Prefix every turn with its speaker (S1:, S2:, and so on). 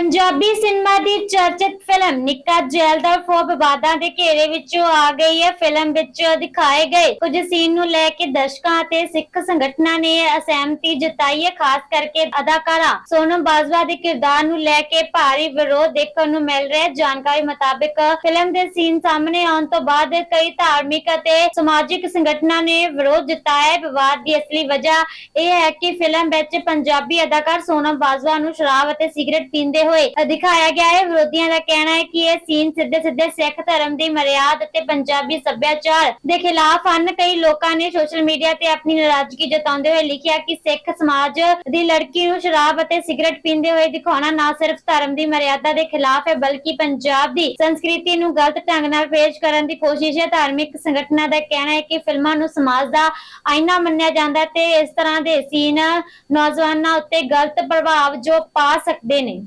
S1: Punjabi cinema ਦੀ ਚਰਚਿਤ film Nikka gel ਦਾ four ਵਿਵਾਦਾਂ ਦੇ ਘੇਰੇ ਵਿੱਚੋਂ ਆ ਗਈ ਹੈ। ਫਿਲਮ ਵਿੱਚ ਦਿਖਾਏ ਗਏ ਕੁਝ ਸੀਨ ਨੂੰ ਲੈ ਕੇ ਦਰਸ਼ਕਾਂ ਅਤੇ ਸਿੱਖ ਸੰਗਠਨਾਂ ਨੇ ਅਸਹਿਮਤੀ ਜਤਾਈ ਹੈ। ਖਾਸ ਕਰਕੇ ਅਦਾਕਾਰਾ ਸੋਨਮ ਬਾਜਵਾ ਦੇ ਕਿਰਦਾਰ ਨੂੰ ਲੈ ਕੇ ਭਾਰੀ ਵਿਰੋਧ ਦੇਖਣ ਨੂੰ ਮਿਲ ਰਿਹਾ ਹੈ। ਜਾਣਕਾਰੀ ਮੁਤਾਬਕ ਫਿਲਮ ਦੇ ਸੀਨ ਸਾਹਮਣੇ ਆਉਣ ਤੋਂ ਬਾਅਦ ਕਈ ਧਾਰਮਿਕ ਅਤੇ ਸਮਾਜਿਕ ਸੰਗਠਨਾਂ ਨੇ ਵਿਰੋਧ ਜਤਾਇਆ ਵਿਵਾਦ ਦੀ ਅਸਲੀ ਵਜ੍ਹਾ ਇਹ ਹੈ ਕਿ ਫਿਲਮ ਵਿੱਚ ਪੰਜਾਬੀ ਅਦਾਕਾਰ ਸੋਨਮ ਬਾਜਵਾ ਨੂੰ ਸ਼ਰਾਬ ਅਤੇ ਸਿਗਰਟ ਪੀਂਦੇ ਹੋਏ। ਦਿਖਾਇਆ ਗਿਆ ਹੈ, ਵਿਰੋਧੀਆਂ ਦਾ ਕਹਿਣਾ ਹੈ ਕਿ ਇਹ ਸੀਨ ਸਿੱਧੇ-ਸਿੱਧੇ ਸਿੱਖ ਧਰਮ ਦੀ ਮਰਿਆਦ ਅਤੇ ਪੰਜਾਬੀ ਸੱਭਿਆਚਾਰ ਦੇ ਖਿਲਾਫ ਹਨ। ਕਈ ਲੋਕਾਂ ਨੇ ਸੋਸ਼ਲ ਮੀਡੀਆ ਤੇ ਆਪਣੀ ਨਾਰਾਜ਼ਗੀ ਜਤਾਉਂਦੇ ਹੋਏ ਲਿਖਿਆ ਕਿ ਸਿੱਖ ਸਮਾਜ ਦੀ ਲੜਕੀ ਨੂੰ ਸ਼ਰਾਬ ਅਤੇ ਸਿਗਰਟ ਪੀਂਦੇ ਹੋਏ ਦਿਖਾਉਣਾ ਨਾ ਸਿਰਫ ਧਰਮ ਦੀ ਮਰਿਆਦਾ ਦੇ ਖਿਲਾਫ ਹੈ, ਬਲਕਿ ਪੰਜਾਬ ਦੀ ਸੰਸਕ੍ਰਿਤੀ ਨੂੰ ਗਲਤ ਢੰਗ ਨਾਲ ਪੇਸ਼ ਕਰਨ ਦੀ ਕੋਸ਼ਿਸ਼ ਹੈ। ਧਾਰਮਿਕ ਸੰਗਠਨਾਂ ਦਾ ਕਹਿਣਾ ਹੈ ਕਿ ਫਿਲਮਾਂ ਨੂੰ ਸਮਾਜ ਦਾ ਆਇਨਾ ਮੰਨਿਆ ਜਾਂਦਾ ਹੈ ਤੇ ਇਸ ਤਰ੍ਹਾਂ ਦੇ ਸੀਨ ਨੌਜਵਾਨਾਂ ਉੱਤੇ ਗਲਤ ਪ੍ਰਭਾਵ ਜੋ ਪਾ ਸਕਦੇ ਨੇ।